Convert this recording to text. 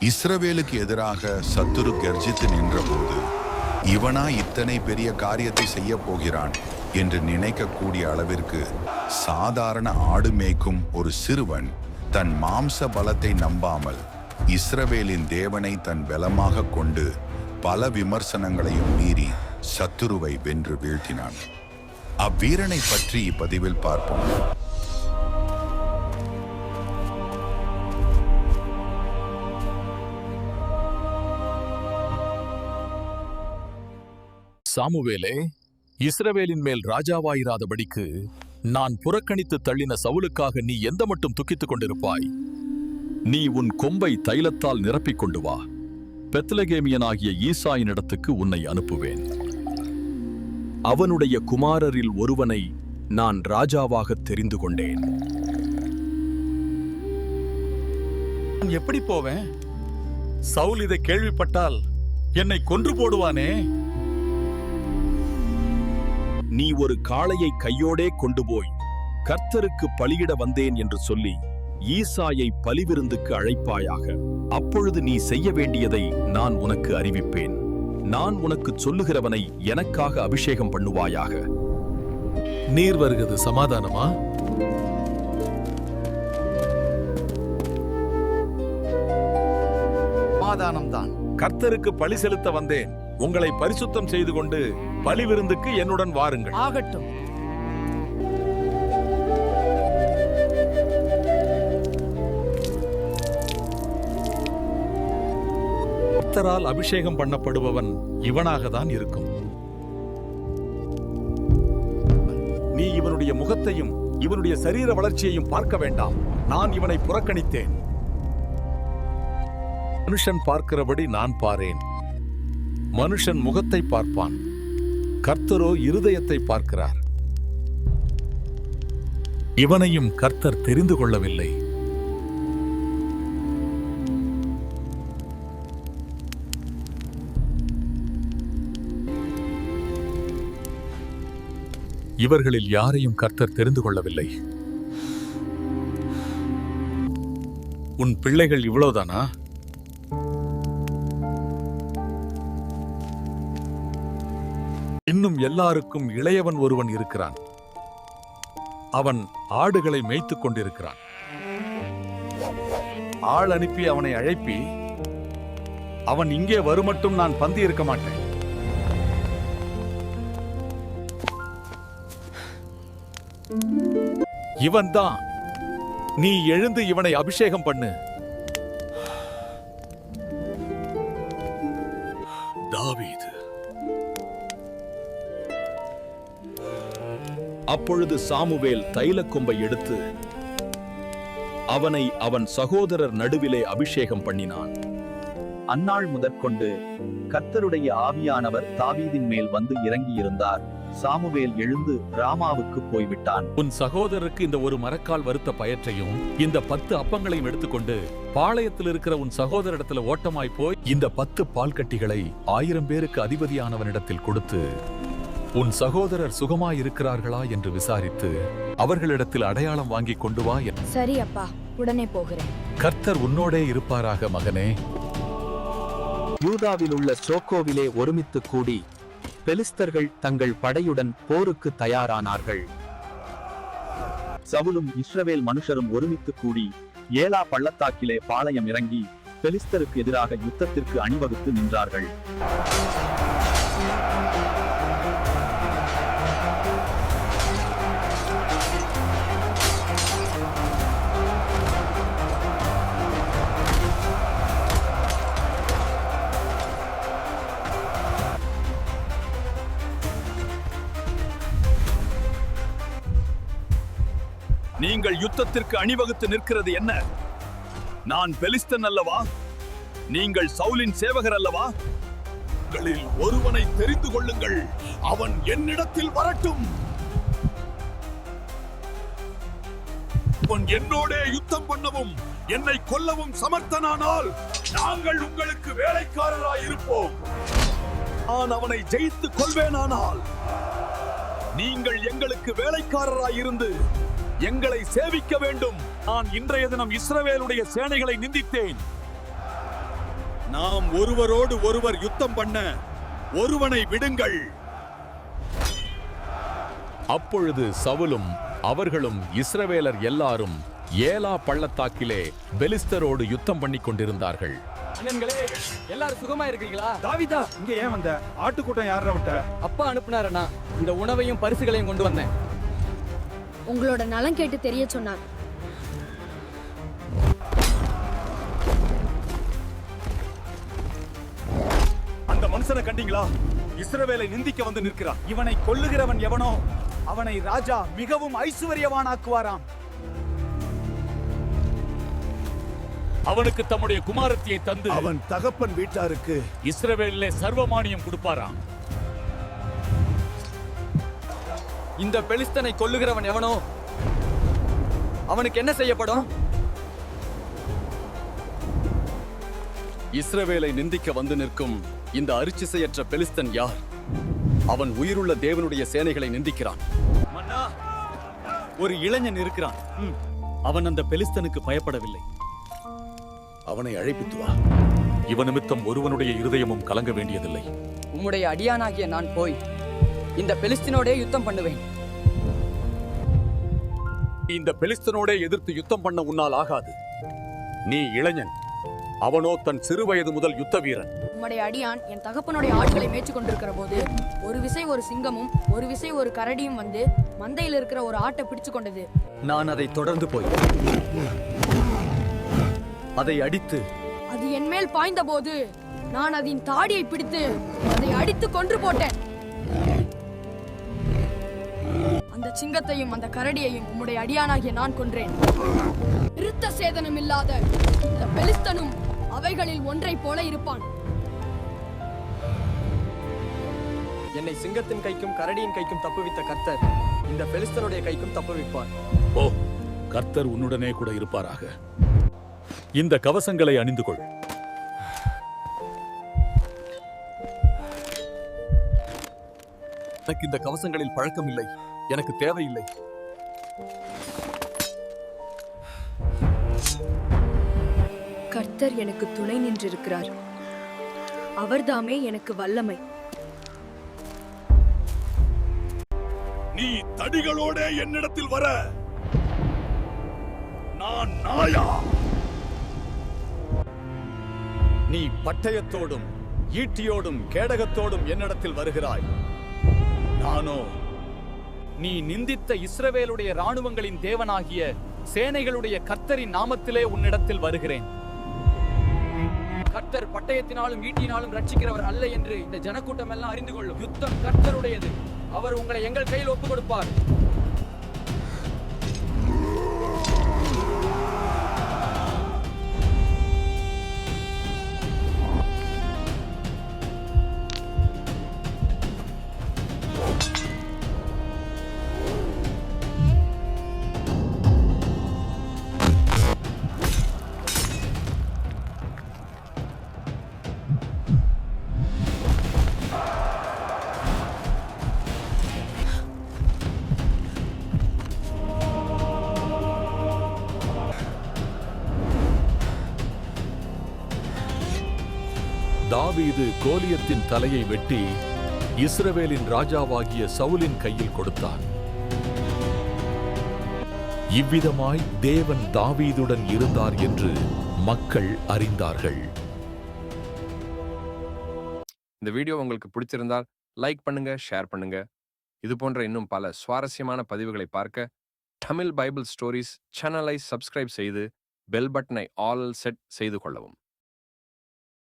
இஸ்ரவேலுக்கு எதிராக சத்துரு கர்ஜித்து நின்றபோது இவனா இத்தனை பெரிய காரியத்தை செய்ய போகிறான் என்று நினைக்கக்கூடிய அளவிற்கு சாதாரண ஆடு மேய்க்கும் ஒரு சிறுவன் தன் மாம்ச பலத்தை நம்பாமல் இஸ்ரவேலின் தேவனை தன் பலமாக கொண்டு பல விமர்சனங்களையும் மீறி சத்துருவை வென்று வீழ்த்தினான். அவ்வீரனை பற்றி இப்பதிவில் பார்ப்போம். சாமுவேலே இஸ்ரவேலின் மேல் ராஜாவாயிராதபடிக்கு நான் புறக்கணித்து தள்ளின சவுலுக்காக நீ எந்த மட்டும் துக்கித்துக் கொண்டிருப்பாய்? நீ உன் கொம்பை தைலத்தால் நிரப்பிக் கொண்டு வா. பெத்லகேமியனாகிய ஈசாயினிடத்துக்கு உன்னை அனுப்புவேன். அவனுடைய குமாரரில் ஒருவனை நான் ராஜாவாக தெரிந்து கொண்டேன். எப்படி போவேன்? சவுல் இதை கேள்விப்பட்டால் என்னை கொன்று போடுவானே? நீ ஒரு காளையை கையோடே கொண்டு போய் கர்த்தருக்கு பலியிட வந்தேன் என்று சொல்லி ஈசாயை பலிவிருந்துக்கு அழைப்பாயாக. அப்பொழுது நீ செய்ய வேண்டியதை நான் உனக்கு அறிவிப்பேன். நான் உனக்கு சொல்லுகிறவனை எனக்காக அபிஷேகம் பண்ணுவாயாக. நீர் வருகிறது சமாதானமா? சமாதானம்தான். கர்த்தருக்கு பலி செலுத்த வந்தேன். உங்களை பரிசுத்தம் செய்து கொண்டு பலி விருந்துக்கு என்னுடன் வாருங்கள். ஆகட்டும். கர்த்தரால் அபிஷேகம் பண்ணப்படுபவன் இவனாக தான் இருக்கும். நீ இவனுடைய முகத்தையும் இவனுடைய சரீர வளர்ச்சியையும் பார்க்க வேண்டாம். நான் இவனை புறக்கணித்தேன். மனுஷன் பார்க்கிறபடி நான் பாரேன். மனுஷன் முகத்தை பார்ப்பான். கர்த்தரோ இருதயத்தை பார்க்கிறார். இவனையும் கர்த்தர் தெரிந்து கொள்ளவில்லை. இவர்களில் யாரையும் கர்த்தர் தெரிந்து கொள்ளவில்லை. உன் பிள்ளைகள் இவ்வளவுதானா? எல்லாருக்கும் இளையவன் ஒருவன் இருக்கிறான். அவன் ஆடுகளை மேய்த்துக் கொண்டிருக்கிறான். ஆள் அனுப்பி அவனை அழைப்பி அவன் இங்கே வருமட்டும் நான் பந்தி இருக்க மாட்டேன். இவன்தான். நீ எழுந்து இவனை அபிஷேகம் பண்ணு. அப்பொழுது சாமுவேல் தைலக்கொம்பை எடுத்து அவனை அவன் சகோதரர் நடுவிலே அபிஷேகம் பண்ணினான். அந்நாள் முதற்கொண்டு கர்த்தருடைய ஆவியானவர் தாவீதின் மேல் வந்து இறங்கியிருந்தார். சாமுவேல் எழுந்து ராமாவுக்கு போய்விட்டான். உன் சகோதரருக்கு இந்த ஒரு மரக்கால் வறுத்த பயற்றையும் இந்த பத்து அப்பங்களையும் எடுத்துக்கொண்டு பாளையத்தில் இருக்கிற உன் சகோதரிடத்துல ஓட்டமாய் போய் இந்த பத்து பால் கட்டிகளை ஆயிரம் பேருக்கு அதிபதியானவனிடத்தில் கொடுத்து உன் சகோதரர் சுகமாய் இருக்கிறார்களா என்று விசாரித்து அவர்களிடத்தில் அடையாளம் வாங்கி கொண்டு வா என் சரி அப்பா. உடனே போகிறேன். கர்த்தர் உன்னோடே இருப்பாராக மகனே. யூதாவில் உள்ள சோக்கோவிலே ஒருமித்து கூடி பெலிஸ்தர்கள் தங்கள் படையுடன் போருக்கு தயாரானார்கள். சவுலும் இஸ்ரவேல் மனுஷரும் ஒருமித்து கூடி ஏலா பள்ளத்தாக்கிலே பாளையம் இறங்கி பெலிஸ்தருக்கு எதிராக யுத்தத்திற்கு அணிவகுத்து நின்றார்கள். நீங்கள் யுத்தத்திற்கு அணிவகுத்து நிற்கிறது என்ன? நான் பெலிஸ்தன் அல்லவா? நீங்கள் சவுலின் சேவகர் அல்லவா? உங்களில் ஒருவனை தெரிந்து கொள்ளுங்கள். அவன் என்னிடத்தில் வரட்டும். அவன் என்னோடே யுத்தம் பண்ணவும் என்னை கொல்லவும் சமர்த்தனானால் நாங்கள் உங்களுக்கு வேலைக்காரராய் இருப்போம் நான் அவனை ஜெயித்து கொள்வேனானால் நீங்கள் எங்களுக்கு வேலைக்காரராய் இருந்து எங்களை சேவிக்க வேண்டும். நான் இன்றைய தினம் இஸ்ரவேலுடைய சேனைகளை நிந்தித்தேன். நாம் ஒருவரோடு ஒருவர் யுத்தம் பண்ண ஒருவனை விடுங்கள். அப்பொழுது சவுலும் அவர்களும் இஸ்ரவேலர் எல்லாரும் ஏலா பள்ளத்தாக்கிலே பெலிஸ்தரோடு யுத்தம் பண்ணிக் கொண்டிருந்தார்கள். அண்ணன்களே எல்லாரும் சுகமா இருக்கீங்களா தாவிதா இங்க ஏன் வந்த? ஆட்டுக்கூட்டம் யார விட்ட? அப்பா அனுப்புனாரண்ணா இந்த உணவையும் பரிசுகளையும் கொண்டு வந்தேன். உங்களோட நலம் கேட்டு தெரிய சொன்னார். அந்த மனுஷனை கண்டீங்களா? இஸ்ரவேலை நிந்திக்க வந்து நிற்கிறான். இவனை கொல்லுகிறவன் எவனோ அவனை ராஜா மிகவும் ஐசுவரியவானாக்குவாராம். அவனுக்கு தம்முடைய குமாரத்தியை தந்து அவன் தகப்பன் வீட்டாருக்கு இஸ்ரவேலிலே சர்வமானியம் கொடுப்பாராம். இந்த பெலிஸ்தனை கொல்லுகிறவன் எவனோ? அவனுக்கு என்ன செய்யப்படும்? இஸ்ரவேலை நிந்திக்க வந்து நிற்கும் இந்த அரிச்சிசையற்ற பெலிஸ்தன் யார்? அவன் உயிருள்ள தேவனுடைய சேனைகளை நிந்திக்கிறான். மன்னா! ஒரு இளைஞன் இருக்கிறான். ம். அவன் அந்த பெலிஸ்தனுக்கு பயப்படவில்லை. அவனை அழைப்பித்து வா. இவன் நிமித்தம் ஒருவனுடைய இருதயமும் கலங்க வேண்டியதில்லை. உம்முடைய அடியானாகிய நான் போய் இந்த பெலிஸ்தினோடே யுத்தம் பண்ணுவேன். இந்த பெலிஸ்தனோடே எதிர்த்து யுத்தம் பண்ண உன்னால் ஆகாது. நீ இளைஞன். அவனோ தன் சிறுவயது முதல் யுத்த வீரன் உம்முடைய அடியான் என் தகப்பனுடைய ஆட்களை மேய்ச்சி கொண்டிருக்கிற போது ஒரு விசை ஒரு சிங்கமும் ஒரு விசை ஒரு கரடியும் வந்து மந்தையில் இருக்கிற ஒரு ஆட்டை பிடிச்சு கொண்டது. நான் அதை தொடர்ந்து போய் அதை அடித்து அது என் மேல் பாய்ந்த போது நான் அதன் தாடியை பிடித்து அதை அடித்து கொன்று போட்டேன். அந்த சிங்கத்தையும் அந்த கரடியையும் உம்முடைய அடியானாகிய நான் கொன்றேன். விருத்த சேதனம் இல்லாத இந்த பெலிஸ்தனும் அவைகளில் ஒன்றைப் போல இருப்பான். என்னை சிங்கத்தின் கைக்கும் கரடியின் கைக்கும் தப்புவித்த கர்த்தர் இந்த பெலிஸ்தனுடைய கைக்கும் தப்புவிப்பார். ஓ கர்த்தர் உன்னுடனே கூட இருப்பாராக? இந்த கவசங்களை அணிந்து கொள் எனக்கு இந்த கவசங்களில் பழக்கம் இல்லை எனக்கு தேவையில்லை. கர்த்தர் எனக்கு துணை நின்றிருக்கிறார். அவர்தாமே எனக்கு வல்லமை. நீ தடிகளோட என்னிடத்தில் வர. நான் நாயா? நீ பட்டயத்தோடும் ஈட்டியோடும் கேடகத்தோடும் என்னிடத்தில் வருகிறாய். நானோ நீ நிந்தித்த இஸ்ரவேலுடைய ராணுவங்களின் தேவனாகிய சேனைகளுடைய கர்த்தரின் நாமத்திலே உன்னிடத்தில் வருகிறேன். கர்த்தர் பட்டயத்தினாலும் ஈட்டினாலும் ரட்சிக்கிறவர் அல்ல என்று இந்த ஜனக்கூட்டம் எல்லாம் அறிந்து கொள்ளும். யுத்தம் கர்த்தருடையது. அவர் உங்களை எங்கள் கையில் ஒப்புக் கொடுப்பார் தாவீது கோலியத்தின் தலையை வெட்டி இஸ்ரவேலின் ராஜாவாகிய சவுலின் கையில் கொடுத்தான். இவ்விதமாய் தேவன் தாவீதுடன் இருந்தார் என்று மக்கள் அறிந்தார்கள். இந்த வீடியோ உங்களுக்கு பிடிச்சிருந்தால் லைக் பண்ணுங்க ஷேர் பண்ணுங்க. இது போன்ற இன்னும் பல சுவாரஸ்யமான பதிவுகளை பார்க்க தமிழ் பைபிள் ஸ்டோரிஸ் சேனலை சப்ஸ்கிரைப் செய்து பெல் பட்டனை ஆல் செட் செய்து கொள்ளவும்.